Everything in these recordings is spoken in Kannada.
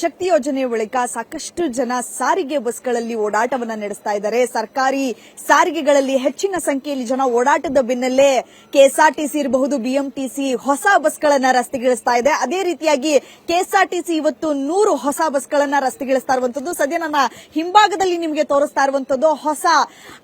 ಶಕ್ತಿ ಯೋಜನೆಯ ಬಳಿಕ ಸಾಕಷ್ಟು ಜನ ಸಾರಿಗೆ ಬಸ್ಗಳಲ್ಲಿ ಓಡಾಟವನ್ನ ನಡೆಸ್ತಾ ಇದ್ದಾರೆ. ಸರ್ಕಾರಿ ಸಾರಿಗೆಗಳಲ್ಲಿ ಹೆಚ್ಚಿನ ಸಂಖ್ಯೆಯಲ್ಲಿ ಜನ ಓಡಾಟದ ಬೆನ್ನಲ್ಲೇ ಕೆಎಸ್ಆರ್ಟಿಸಿ ಇರಬಹುದು, ಬಿಎಂಟಿಸಿ ಹೊಸ ಬಸ್ಗಳನ್ನ ರಸ್ತೆಗಿಳಿಸ್ತಾ ಇದೆ. ಅದೇ ರೀತಿಯಾಗಿ ಕೆಎಸ್ಆರ್ಟಿಸಿ ಇವತ್ತು ನೂರು ಹೊಸ ಬಸ್ಗಳನ್ನ ರಸ್ತೆಗಿಳಿಸ್ತಾ ಇರುವಂತದ್ದು. ಸದ್ಯ ನನ್ನ ಹಿಂಭಾಗದಲ್ಲಿ ನಿಮಗೆ ತೋರಿಸ್ತಾ ಇರುವಂತದ್ದು ಹೊಸ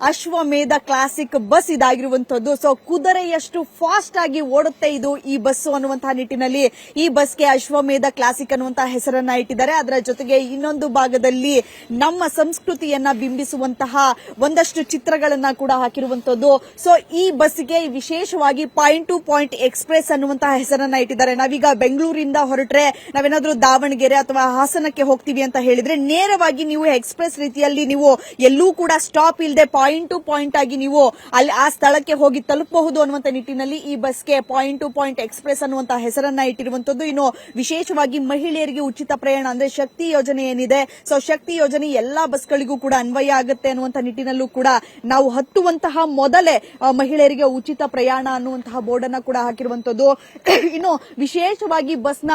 ಅಶ್ವಮೇಧ ಕ್ಲಾಸಿಕ್ ಬಸ್ ಇದಾಗಿರುವಂತದ್ದು. ಸೊ, ಕುದುರೆಯಷ್ಟು ಫಾಸ್ಟ್ ಆಗಿ ಓಡುತ್ತೆ ಇದು ಈ ಬಸ್ ಅನ್ನುವಂತಹ ನಿಟ್ಟಿನಲ್ಲಿ ಈ ಬಸ್ಗೆ ಅಶ್ವಮೇಧ ಕ್ಲಾಸಿಕ್ ಅನ್ನುವಂತಹ ಹೆಸರನ್ನ ಇಟ್ಟಿದ್ದಾರೆ. ಅದರ ಜೊತೆಗೆ ಇನ್ನೊಂದು ಭಾಗದಲ್ಲಿ ನಮ್ಮ ಸಂಸ್ಕೃತಿಯನ್ನ ಬಿಂಬಿಸುವಂತಹ ಒಂದಷ್ಟು ಚಿತ್ರಗಳನ್ನ ಕೂಡ ಹಾಕಿರುವಂತದ್ದು. ಸೊ ಈ ಬಸ್ಗೆ ವಿಶೇಷವಾಗಿ ಪಾಯಿಂಟ್ ಟು ಪಾಯಿಂಟ್ ಎಕ್ಸ್ಪ್ರೆಸ್ ಅನ್ನುವಂತಹ ಹೆಸರನ್ನ ಇಟ್ಟಿದ್ದಾರೆ. ನಾವೀಗ ಬೆಂಗಳೂರಿಂದ ಹೊರಟ್ರೆ ನಾವೇನಾದ್ರೂ ದಾವಣಗೆರೆ ಅಥವಾ ಹಾಸನಕ್ಕೆ ಹೋಗ್ತೀವಿ ಅಂತ ಹೇಳಿದ್ರೆ ನೇರವಾಗಿ ನೀವು ಎಕ್ಸ್ಪ್ರೆಸ್ ರೀತಿಯಲ್ಲಿ ನೀವು ಎಲ್ಲೂ ಕೂಡ ಸ್ಟಾಪ್ ಇಲ್ಲದೆ ಪಾಯಿಂಟ್ ಟು ಪಾಯಿಂಟ್ ಆಗಿ ನೀವು ಅಲ್ಲಿ ಆ ಸ್ಥಳಕ್ಕೆ ಹೋಗಿ ತಲುಪಬಹುದು ಅನ್ನುವಂತ ನಿಟ್ಟಿನಲ್ಲಿ ಈ ಬಸ್ಗೆ ಪಾಯಿಂಟ್ ಟು ಪಾಯಿಂಟ್ ಎಕ್ಸ್ಪ್ರೆಸ್ ಅನ್ನುವಂತಹ ಹೆಸರನ್ನ ಇಟ್ಟಿರುವಂತದ್ದು. ಇನ್ನು ವಿಶೇಷವಾಗಿ ಮಹಿಳೆಯರಿಗೆ ಉಚಿತ ಪ್ರಯಾಣ ಅಂದ್ರೆ ಶಕ್ತಿ ಯೋಜನೆ ಏನಿದೆ? ಸೊ ಶಕ್ತಿ ಯೋಜನೆ ಎಲ್ಲಾ ಬಸ್ಗಳಿಗೂ ಕೂಡ ಅನ್ವಯ ಆಗುತ್ತೆ ಅನ್ನುವಂತ ನಿಟ್ಟಿನಲ್ಲೂ ಕೂಡ ನಾವು ಹತ್ತುವಂತಹ ಮೊದಲೇ ಮಹಿಳೆಯರಿಗೆ ಉಚಿತ ಪ್ರಯಾಣ ಅನ್ನುವಂತಹ ಬೋರ್ಡ್ ಅನ್ನ ಕೂಡ ಹಾಕಿರುವಂತದ್ದು ಇನ್ನು ವಿಶೇಷವಾಗಿ ಬಸ್ನ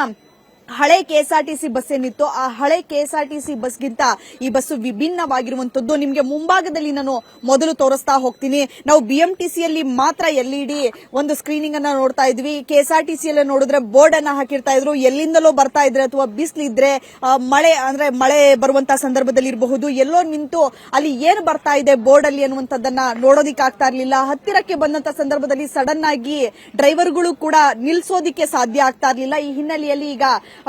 ಹಳೆ ಕೆಎಸ್ಆರ್ಟಿಸಿ ಬಸ್ ಏನಿತ್ತು ಆ ಹಳೆ ಕೆಎಸ್ಆರ್ಟಿಸಿ ಬಸ್ಗಿಂತ ಈ ಬಸ್ಸು ವಿಭಿನ್ನವಾಗಿರುವಂತದ್ದು ನಿಮಗೆ ಮುಂಭಾಗದಲ್ಲಿ ನಾನು ಮೊದಲು ತೋರಿಸ್ತಾ ಹೋಗ್ತೀನಿ. ನಾವು ಬಿಎಂಟಿಸಿಯಲ್ಲಿ ಮಾತ್ರ ಎಲ್ಇಡಿ ಒಂದು ಸ್ಕ್ರೀನಿಂಗ್ ಅನ್ನ ನೋಡ್ತಾ ಇದ್ವಿ. ಕೆಎಸ್ಆರ್ಟಿಸಿಯಲ್ಲಿ ನೋಡಿದ್ರೆ ಬೋರ್ಡ್ ಅನ್ನ ಹಾಕಿರ್ತಾ ಇದ್ರು. ಎಲ್ಲಿಂದಲೋ ಬರ್ತಾ ಇದ್ರೆ ಅಥವಾ ಬಿಸಿಲಿದ್ರೆ ಮಳೆ ಅಂದ್ರೆ ಮಳೆ ಬರುವಂತಹ ಸಂದರ್ಭದಲ್ಲಿ ಇರಬಹುದು. ಎಲ್ಲೋ ನಿಂತು ಅಲ್ಲಿ ಏನು ಬರ್ತಾ ಇದೆ ಬೋರ್ಡ್ ಅಲ್ಲಿ ಅನ್ನುವಂಥದ್ದನ್ನ ನೋಡೋದಿಕ್ ಆಗ್ತಾ ಇರಲಿಲ್ಲ. ಹತ್ತಿರಕ್ಕೆ ಬಂದಂತ ಸಂದರ್ಭದಲ್ಲಿ ಸಡನ್ ಆಗಿ ಡ್ರೈವರ್ಗಳು ಕೂಡ ನಿಲ್ಸೋದಿಕ್ಕೆ ಸಾಧ್ಯ ಆಗ್ತಾ ಇರಲಿಲ್ಲ. ಈ ಹಿನ್ನೆಲೆಯಲ್ಲಿ ಈಗ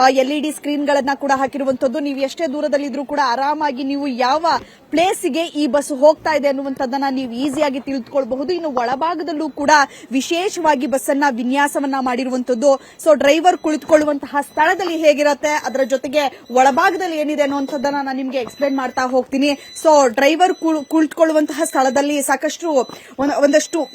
ಎಲ್ಇಡಿ ಸ್ಕ್ರೀನ್ ಗಳನ್ನ ಕೂಡ ಹಾಕಿರುವಂತದ್ದು. ನೀವು ಎಷ್ಟೇ ದೂರದಲ್ಲಿದ್ರೂ ಕೂಡ ಆರಾಮಾಗಿ ನೀವು ಯಾವ ಪ್ಲೇಸ್ಗೆ ಈ ಬಸ್ ಹೋಗ್ತಾ ಇದೆ ಅನ್ನುವಂಥದ್ದನ್ನ ನೀವು ಈಸಿಯಾಗಿ ತಿಳಿದುಕೊಳ್ಬಹುದು. ಇನ್ನು ಒಳಭಾಗದಲ್ಲೂ ಕೂಡ ವಿಶೇಷವಾಗಿ ಬಸ್ ಅನ್ನ ವಿನ್ಯಾಸವನ್ನ ಮಾಡಿರುವಂತದ್ದು ಸೊ ಡ್ರೈವರ್ ಕುಳಿತುಕೊಳ್ಳುವಂತಹ ಸ್ಥಳದಲ್ಲಿ ಹೇಗಿರುತ್ತೆ, ಅದರ ಜೊತೆಗೆ ಒಳಭಾಗದಲ್ಲಿ ಏನಿದೆ ಅನ್ನುವಂಥದ್ದನ್ನ ನಾನು ನಿಮ್ಗೆ ಎಕ್ಸ್ಪ್ಲೇನ್ ಮಾಡ್ತಾ ಹೋಗ್ತೀನಿ. ಸೊ ಡ್ರೈವರ್ ಕುಳಿತುಕೊಳ್ಳುವಂತಹ ಸ್ಥಳದಲ್ಲಿ ಸಾಕಷ್ಟು ಒಂದ್- ಒಂದಷ್ಟು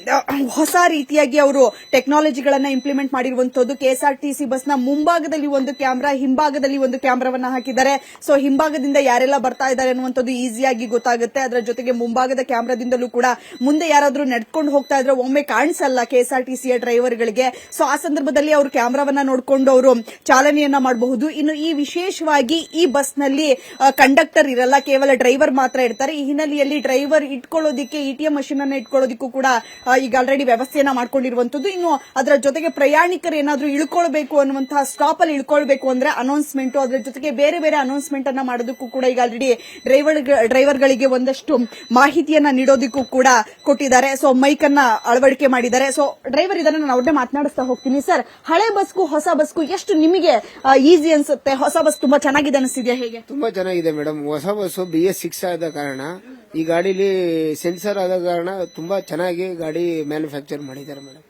ಹೊಸ ರೀತಿಯಾಗಿ ಅವರು ಟೆಕ್ನಾಲಜಿಗಳನ್ನ ಇಂಪ್ಲಿಮೆಂಟ್ ಮಾಡಿರುವಂತದ್ದು ಕೆಎಸ್ಆರ್ಟಿಸಿ ಬಸ್ನ ಮುಂಭಾಗದಲ್ಲಿ ಒಂದು ಕ್ಯಾಮ್ರಾ, ಹಿಂಭಾಗದಲ್ಲಿ ಒಂದು ಕ್ಯಾಮ್ರಾವನ್ನ ಹಾಕಿದ್ದಾರೆ. ಸೊ ಹಿಂಭಾಗದಿಂದ ಯಾರೆಲ್ಲ ಬರ್ತಾ ಇದ್ದಾರೆ ಅನ್ನುವಂಥದ್ದು ಈಸಿಯಾಗಿ ಗೊತ್ತಾಗುತ್ತೆ. ಅದರ ಜೊತೆಗೆ ಮುಂಭಾಗದ ಕ್ಯಾಮ್ರಾದಿಂದಲೂ ಕೂಡ ಮುಂದೆ ಯಾರಾದರೂ ನಡ್ಕೊಂಡು ಹೋಗ್ತಾ ಇದ್ರೆ ಒಮ್ಮೆ ಕಾಣಿಸಲ್ಲ ಕೆಎಸ್ಆರ್ಟಿಸಿಯ ಡ್ರೈವರ್ಗಳಿಗೆ. ಸೊ ಆ ಸಂದರ್ಭದಲ್ಲಿ ಅವರು ಕ್ಯಾಮ್ರಾವನ್ನ ನೋಡಿಕೊಂಡು ಅವರು ಚಾಲನೆಯನ್ನ ಮಾಡಬಹುದು. ಇನ್ನು ಈ ವಿಶೇಷವಾಗಿ ಈ ಬಸ್ನಲ್ಲಿ ಕಂಡಕ್ಟರ್ ಇರಲ್ಲ, ಕೇವಲ ಡ್ರೈವರ್ ಮಾತ್ರ ಇರ್ತಾರೆ. ಈ ಹಿನ್ನೆಲೆಯಲ್ಲಿ ಡ್ರೈವರ್ ಇಟ್ಕೊಳ್ಳೋದಿಕ್ಕೆ ಇಟಿಎಂ ಮಷೀನ್ ಅನ್ನ ಇಟ್ಕೊಳ್ಳೋದಿಕ್ಕೂ ಕೂಡ ಈಗ ಆಲ್ರೆಡಿ ವ್ಯವಸ್ಥೆಯನ್ನ ಮಾಡ್ಕೊಂಡಿರುವಂತದ್ದು ಇನ್ನು ಅದರ ಜೊತೆಗೆ ಪ್ರಯಾಣಿಕರು ಏನಾದರೂ ಇಳ್ಕೊಳ್ಬೇಕು ಅನ್ನುವಂತಹ ಸ್ಟಾಪ್ ಅಲ್ಲಿ ಇಳ್ಕೊಳ್ಬೇಕು ಅಂದ್ರೆ ಅನೌನ್ಸ್ಮೆಂಟ್ ಅದರ ಜೊತೆಗೆ ಬೇರೆ ಬೇರೆ ಅನೌನ್ಸ್ಮೆಂಟ್ ಅನ್ನ ಮಾಡೋದಕ್ಕೂ ಕೂಡ ಈಗ ಆಲ್ರೆಡಿ ಡ್ರೈವರ್ ಡ್ರೈವರ್ಗಳಿಗೆ ಒಂದಷ್ಟು ಮಾಹಿತಿಯನ್ನ ನೀಡೋದಿಕ್ಕೂ ಕೂಡ ಕೊಟ್ಟಿದ್ದಾರೆ. ಸೊ ಮೈಕ್ ಅನ್ನ ಅಳವಡಿಕೆ ಮಾಡಿದ್ದಾರೆ. ಸೊ ಡ್ರೈವರ್ ಇದನ್ನ ನಾನು ಅವ್ರನ್ನೇ ಮಾತನಾಡಿಸ್ತಾ ಹೋಗ್ತೀನಿ. ಸರ್ ಹಳೆ ಬಸ್ಗೂ ಹೊಸ ಬಸ್ಗೂ ಎಷ್ಟು ನಿಮಗೆ ಈಸಿ ಅನ್ಸುತ್ತೆ? ಹೊಸ ಬಸ್ ತುಂಬಾ ಚೆನ್ನಾಗಿದೆ ಅನಿಸಿದ್ಯಾ ಹೇಗೆ? ತುಂಬಾ ಚೆನ್ನಾಗಿದೆ ಮೇಡಮ್ ಹೊಸ ಬಸ್ಸು ಬಿ ಎಸ್ ಸಿಕ್ಸ್ ಆದ ಕಾರಣ, ಈ ಗಾಡಿಲಿ ಸೆನ್ಸರ್ ಆದ ಕಾರಣ ತುಂಬಾ ಚೆನ್ನಾಗಿ ಗಾಡಿ ಮ್ಯಾನುಫ್ಯಾಕ್ಚರ್ ಮಾಡಿದ್ದಾರೆ ಮೇಡಮ್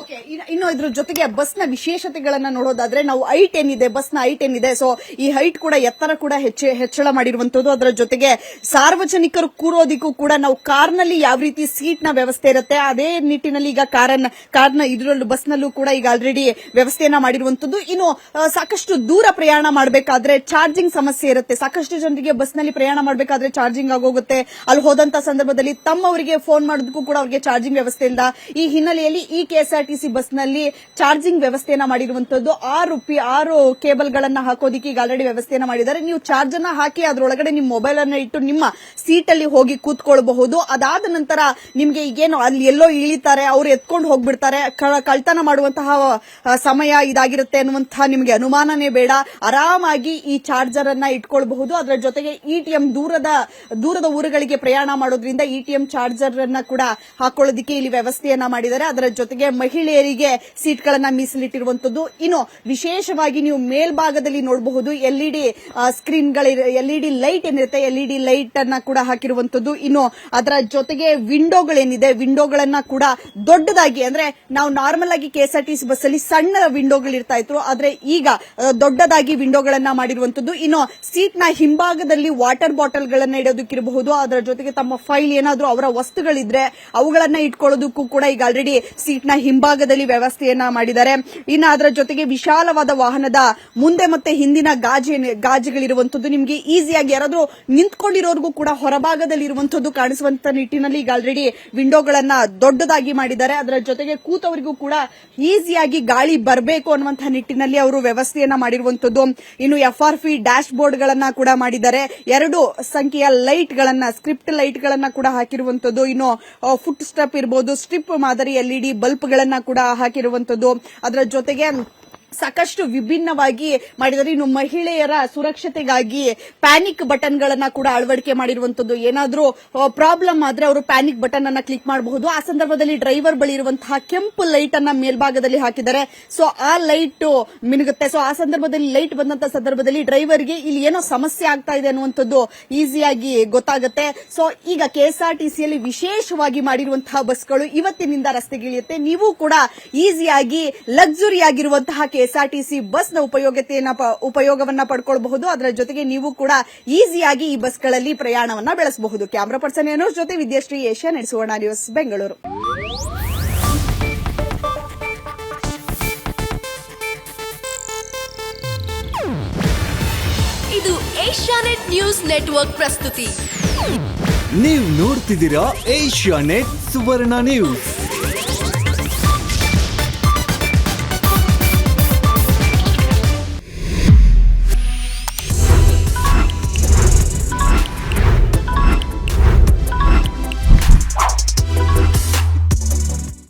ಓಕೆ ಇನ್ನು ಇದ್ರ ಜೊತೆಗೆ ಬಸ್ನ ವಿಶೇಷತೆಗಳನ್ನ ನೋಡೋದಾದ್ರೆ ನಾವು ಹೈಟ್ ಏನಿದೆ ನ ಹೈಟ್ ಏನಿದೆ ಸೊ ಈ ಹೈಟ್ ಕೂಡ ಎತ್ತರ ಕೂಡ ಹೆಚ್ಚು ಹೆಚ್ಚಳ ಮಾಡಿರುವಂತದ್ದು ಅದರ ಜೊತೆಗೆ ಸಾರ್ವಜನಿಕರು ಕೂರೋದಿಕ್ಕೂ ಕೂಡ ನಾವು ಕಾರ್ನಲ್ಲಿ ಯಾವ ರೀತಿ ಸೀಟ್ನ ವ್ಯವಸ್ಥೆ ಇರುತ್ತೆ ಅದೇ ನಿಟ್ಟಿನಲ್ಲಿ ಈಗ ಕಾರನ್ನ ಕಾರ್ನ ಬಸ್ ನಲ್ಲೂ ಕೂಡ ಈಗ ಆಲ್ರೆಡಿ ವ್ಯವಸ್ಥೆಯನ್ನ ಮಾಡಿರುವಂತದ್ದು ಇನ್ನು ಸಾಕಷ್ಟು ದೂರ ಪ್ರಯಾಣ ಮಾಡಬೇಕಾದ್ರೆ ಚಾರ್ಜಿಂಗ್ ಸಮಸ್ಯೆ ಇರುತ್ತೆ. ಸಾಕಷ್ಟು ಜನರಿಗೆ ಬಸ್ನಲ್ಲಿ ಪ್ರಯಾಣ ಮಾಡಬೇಕಾದ್ರೆ ಚಾರ್ಜಿಂಗ್ ಆಗೋಗುತ್ತೆ. ಅಲ್ಲಿ ಹೋದಂತ ಸಂದರ್ಭದಲ್ಲಿ ತಮ್ಮವರಿಗೆ ಫೋನ್ ಮಾಡೋದಕ್ಕೂ ಕೂಡ ಅವರಿಗೆ ಚಾರ್ಜಿಂಗ್ ವ್ಯವಸ್ಥೆ ಇಲ್ಲ. ಈ ಹಿನ್ನೆಲೆಯಲ್ಲಿ ಈ ಕೆಎಸ್ಆರ್ಟಿಸಿ ಬಸ್ನಲ್ಲಿ ಚಾರ್ಜಿಂಗ್ ವ್ಯವಸ್ಥೆಯನ್ನ ಮಾಡಿರುವಂತದ್ದು ಆರು ಆರು ಕೇಬಲ್ ಗಳನ್ನ ಹಾಕೋದಿಕ್ಕೆ ಈಗ ಆಲ್ರೆಡಿ ವ್ಯವಸ್ಥೆಯನ್ನ ಮಾಡಿದ್ದಾರೆ. ನೀವು ಚಾರ್ಜ್ ಅನ್ನ ಹಾಕಿ ಅದರೊಳಗಡೆ ನಿಮ್ಮ ಮೊಬೈಲ್ ಅನ್ನ ಇಟ್ಟು ನಿಮ್ಮ ಸೀಟ್ ಅಲ್ಲಿ ಹೋಗಿ ಕೂತ್ಕೊಳ್ಬಹುದು. ಅದಾದ ನಂತರ ನಿಮ್ಗೆ ಈಗೇನು ಅಲ್ಲಿ ಎಲ್ಲೋ ಇಳಿತಾರೆ, ಅವ್ರು ಎತ್ಕೊಂಡು ಹೋಗ್ಬಿಡ್ತಾರೆ. ಕಳ್ತನ ಮಾಡುವಂತಹ ಸಮಯ ಇದಾಗಿರುತ್ತೆ ಅನ್ನುವಂತಹ ನಿಮ್ಗೆ ಅನುಮಾನನೇ ಬೇಡ. ಆರಾಮಾಗಿ ಈ ಚಾರ್ಜರ್ ಅನ್ನ ಇಟ್ಕೊಳ್ಬಹುದು. ಅದರ ಜೊತೆಗೆ ಇಟಿಎಂ ದೂರದ ದೂರದ ಊರುಗಳಿಗೆ ಪ್ರಯಾಣ ಮಾಡೋದ್ರಿಂದ ಇಟಿಎಂ ಚಾರ್ಜರ್ ಅನ್ನ ಕೂಡ ಹಾಕೊಳ್ಳೋದಿಕ್ಕೆ ಇಲ್ಲಿ ವ್ಯವಸ್ಥೆಯನ್ನ ಮಾಡಿದ್ದಾರೆ. ಅದರ ಜೊತೆಗೆ ಮಹಿಳೆಯರಿಗೆ ಸೀಟ್ಗಳನ್ನ ಮೀಸಲಿಟ್ಟಿರುವಂತದ್ದು. ಇನ್ನು ವಿಶೇಷವಾಗಿ ನೀವು ಮೇಲ್ಭಾಗದಲ್ಲಿ ನೋಡಬಹುದು ಎಲ್ಇಡಿ ಸ್ಕ್ರೀನ್ಗಳ ಎಲ್ಇಡಿ ಲೈಟ್ ಏನಿರುತ್ತೆ ಎಲ್ಇಡಿ ಲೈಟ್ ಅನ್ನ ಕೂಡ ಹಾಕಿರುವಂತದ್ದು. ಇನ್ನು ಅದರ ಜೊತೆಗೆ ವಿಂಡೋಗಳೇನಿದೆ, ವಿಂಡೋಗಳನ್ನ ಕೂಡ ದೊಡ್ಡದಾಗಿ, ಅಂದ್ರೆ ನಾವು ನಾರ್ಮಲ್ ಆಗಿ ಕೆಎಸ್ಆರ್ಟಿಸಿ ಬಸ್ ಅಲ್ಲಿ ಸಣ್ಣ ವಿಂಡೋಗಳು ಇರ್ತಾ ಇತ್ತು ಆದ್ರೆ ಈಗ ದೊಡ್ಡದಾಗಿ ವಿಂಡೋಗಳನ್ನ ಮಾಡಿರುವಂತದ್ದು. ಇನ್ನು ಸೀಟ್ನ ಹಿಂಭಾಗದಲ್ಲಿ ವಾಟರ್ ಬಾಟಲ್ ಗಳನ್ನ ಇಡೋದಕ್ಕಿರಬಹುದು. ಅದರ ಜೊತೆಗೆ ತಮ್ಮ ಫೈಲ್ ಏನಾದ್ರೂ ಅವರ ವಸ್ತುಗಳಿದ್ರೆ, ಅವುಗಳನ್ನ ಇಟ್ಕೊಳ್ಳೋದಕ್ಕೂ ಕೂಡ ಈಗ ಆಲ್ರೆಡಿ ಸೀಟ್ನ ಹಿಂಭಾಗದಲ್ಲಿ ವ್ಯವಸ್ಥೆಯನ್ನ ಮಾಡಿದ್ದಾರೆ. ಇನ್ನು ಅದರ ಜೊತೆಗೆ ವಿಶಾಲವಾದ ವಾಹನದ ಮುಂದೆ ಮತ್ತೆ ಹಿಂದಿನ ಗಾಜೆ ಗಾಜುಗಳಿರುವಂತದ್ದು ನಿಮಗೆ ಈಸಿಯಾಗಿ ಯಾರಾದರೂ ನಿಂತ್ಕೊಂಡಿರೋರ್ಗೂ ಕೂಡ ಹೊರಭಾಗದಲ್ಲಿ ಇರುವಂತದ್ದು ಕಾಣಿಸುವಂತ ನಿಟ್ಟಿನಲ್ಲಿ ಈಗ ಆಲ್ರೆಡಿ ವಿಂಡೋಗಳನ್ನ ದೊಡ್ಡದಾಗಿ ಮಾಡಿದ್ದಾರೆ. ಅದರ ಜೊತೆಗೆ ಕೂತವರಿಗೂ ಕೂಡ ಈಸಿಯಾಗಿ ಗಾಳಿ ಬರಬೇಕು ಅನ್ನುವಂತಹ ನಿಟ್ಟಿನಲ್ಲಿ ಅವರು ವ್ಯವಸ್ಥೆಯನ್ನ ಮಾಡಿರುವಂತದ್ದು ಇನ್ನು F R P dashboard ಗಳನ್ನ ಕೂಡ ಮಾಡಿದ್ದಾರೆ. ಎರಡು ಸಂಖ್ಯೆಯ ಲೈಟ್ ಗಳನ್ನ ಸ್ಕ್ರಿಪ್ಟ್ ಲೈಟ್ ಗಳನ್ನ ಕೂಡ ಹಾಕಿರುವಂತದ್ದು ಇನ್ನು ಫುಟ್ ಸ್ಟೆಪ್ ಇರಬಹುದು ಸ್ಟ್ರಿಪ್ ಮಾದರಿ ಎಲ್ಇಡಿ ಬಲ್ಬ್ ಗಳನ್ನ ಕೂಡ ಹಾಕಿರುವಂತದ್ದು. ಅದರ ಜೊತೆಗೆ ಸಾಕಷ್ಟು ವಿಭಿನ್ನವಾಗಿ ಮಾಡಿದರೆ ಇನ್ನು ಮಹಿಳೆಯರ ಸುರಕ್ಷತೆಗಾಗಿ ಪ್ಯಾನಿಕ್ ಬಟನ್ ಗಳನ್ನ ಕೂಡ ಅಳವಡಿಕೆ ಮಾಡಿರುವಂತದ್ದು ಏನಾದರೂ ಪ್ರಾಬ್ಲಮ್ ಆದ್ರೆ ಅವರು ಪ್ಯಾನಿಕ್ ಬಟನ್ ಅನ್ನ ಕ್ಲಿಕ್ ಮಾಡಬಹುದು. ಆ ಸಂದರ್ಭದಲ್ಲಿ ಡ್ರೈವರ್ ಬಳಿ ಇರುವಂತಹ ಕೆಂಪು ಲೈಟ್ ಅನ್ನ ಮೇಲ್ಭಾಗದಲ್ಲಿ ಹಾಕಿದ್ದಾರೆ. ಸೊ ಆ ಲೈಟ್ ಮಿನುಗುತ್ತೆ. ಸೊ ಆ ಸಂದರ್ಭದಲ್ಲಿ ಲೈಟ್ ಬಂದಂತ ಸಂದರ್ಭದಲ್ಲಿ ಡ್ರೈವರ್ಗೆ ಇಲ್ಲಿ ಏನೋ ಸಮಸ್ಯೆ ಆಗ್ತಾ ಇದೆ ಅನ್ನುವಂಥದ್ದು ಈಸಿಯಾಗಿ ಗೊತ್ತಾಗುತ್ತೆ. ಸೊ ಈಗ ಕೆಎಸ್ಆರ್ಟಿಸಿಯಲ್ಲಿ ವಿಶೇಷವಾಗಿ ಮಾಡಿರುವಂತಹ ಬಸ್ಗಳು ಇವತ್ತಿನಿಂದ ರಸ್ತೆಗಿಳಿಯುತ್ತೆ. ನೀವು ಕೂಡ ಈಸಿಯಾಗಿ ಲಕ್ಸುರಿ ಆಗಿರುವಂತಹ ಕೆಎಸ್ಆರ್ಟಿಸಿ ಬಸ್ನ ಉಪಯೋಗತೆಯನ್ನ ಪ- ಉಪಯೋಗವನ್ನ ಪಡ್ಕೊಳ್ಬಹುದು. ಅದರ ಜೊತೆಗೆ ನೀವು ಕೂಡ ಈಸಿಯಾಗಿ ಈ ಬಸ್ಗಳಲ್ಲಿ ಪ್ರಯಾಣವನ್ನ ಬೆಳೆಸಬಹುದು. ಕ್ಯಾಮ್ರಾ ಪರ್ಸನ್ ಏನೋ ಜೊತೆ ವಿದ್ಯಾಶ್ರೀ ಏಷ್ಯಾ ನಡೆಸುವಣ ನ್ಯೂಸ್ ಬೆಂಗಳೂರು. ಇದು ಏಷ್ಯಾನೆಟ್ ನ್ಯೂಸ್ ನೆಟ್ವರ್ಕ್ ಪ್ರಸ್ತುತಿ. ನೀವು ನೋಡ್ತಿದ್ದೀರಾ ಏಷ್ಯಾನೆಟ್ ಸುವರ್ಣ ನ್ಯೂಸ್.